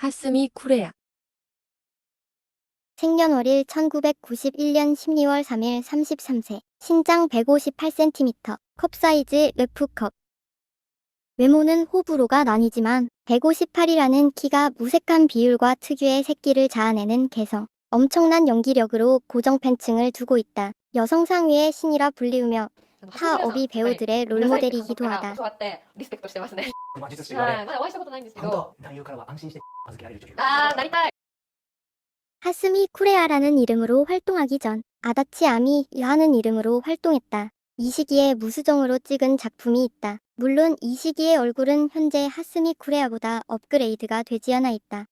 하스미 쿠레야. 생년월일 1991년 12월 3일 33세, 신장 158cm, 컵 사이즈 F컵. 외모는 호불호가 나뉘지만 158이라는 키가 무색한 비율과 특유의 새끼를 자아내는 개성, 엄청난 연기력으로 고정 팬층을 두고 있다. 여성 상위의 신이라 불리우며 타 어비 배우들의 롤모델이기도 하다. 教わってリスペクトしてますね。魔術師がはい、ね、まだお会いしたことないんですけど。本当、男優からは安心して 아, 나리딸. 하스미 쿠레아라는 이름으로 활동하기 전 아다치 아미라는 이름으로 활동했다. 이 시기에 무수정으로 찍은 작품이 있다. 물론 이 시기의 얼굴은 현재 하스미 쿠레아보다 업그레이드가 되지 않아 있다.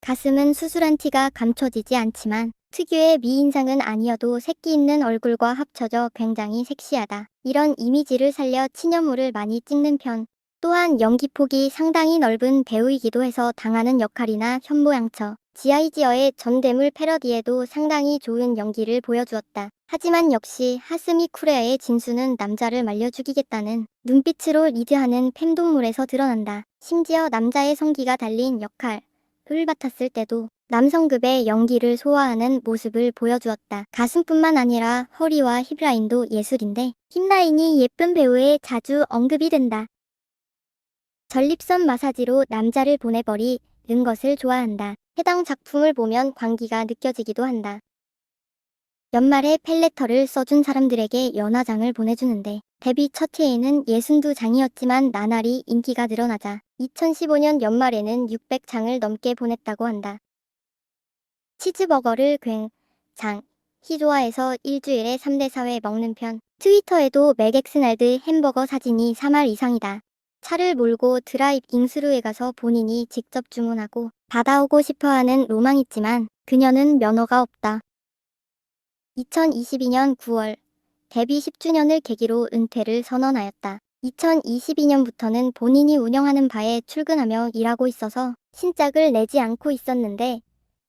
가슴은 수술한 티가 감춰지지 않지만 특유의 미인상은 아니어도 새끼 있는 얼굴과 합쳐져 굉장히 섹시하다. 이런 이미지를 살려 치녀물을 많이 찍는 편. 또한 연기폭이 상당히 넓은 배우이기도 해서 당하는 역할이나 현모양처, 지아이지어의 전대물 패러디에도 상당히 좋은 연기를 보여주었다. 하지만 역시 하스미 쿠레아의 진수는 남자를 말려 죽이겠다는 눈빛으로 리드하는 fem동물에서 드러난다. 심지어 남자의 성기가 달린 역할 을 맡았을 때도 남성급의 연기를 소화하는 모습을 보여주었다. 가슴뿐만 아니라 허리와 힙라인도 예술인데 힙라인이 예쁜 배우에 자주 언급이 된다. 전립선 마사지로 남자를 보내버리는 것을 좋아한다. 해당 작품을 보면 광기가 느껴지기도 한다. 연말에 펠레터를 써준 사람들에게 연화장을 보내주는데 데뷔 첫 해에는 62장이었지만 나날이 인기가 늘어나자 2015년 연말에는 600장을 넘게 보냈다고 한다. 치즈버거를 굉장히 좋아해서 일주일에 3대 4회 먹는 편. 트위터에도 맥엑스날드 햄버거 사진이 3할 이상이다. 차를 몰고 드라이빙스루에 가서 본인이 직접 주문하고 받아오고 싶어하는 로망 있지만 그녀는 면허가 없다. 2022년 9월 데뷔 10주년을 계기로 은퇴를 선언하였다. 2022년부터는 본인이 운영하는 바에 출근하며 일하고 있어서 신작을 내지 않고 있었는데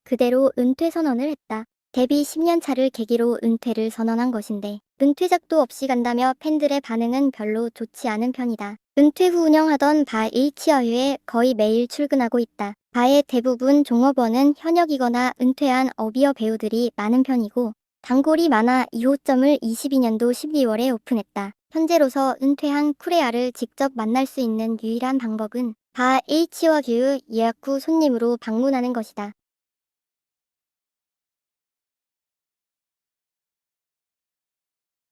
그대로 은퇴 선언을 했다. 데뷔 10년 차를 계기로 은퇴를 선언한 것인데 은퇴작도 없이 간다며 팬들의 반응은 별로 좋지 않은 편이다. 은퇴 후 운영하던 바 H어휴에 거의 매일 출근하고 있다. 바의 대부분 종업원은 현역이거나 은퇴한 어비어 배우들이 많은 편이고 단골이 많아 2호점을 22년도 12월에 오픈했다. 현재로서 은퇴한 쿠레아를 직접 만날 수 있는 유일한 방법은 바 H와 규 예약 후 손님으로 방문하는 것이다.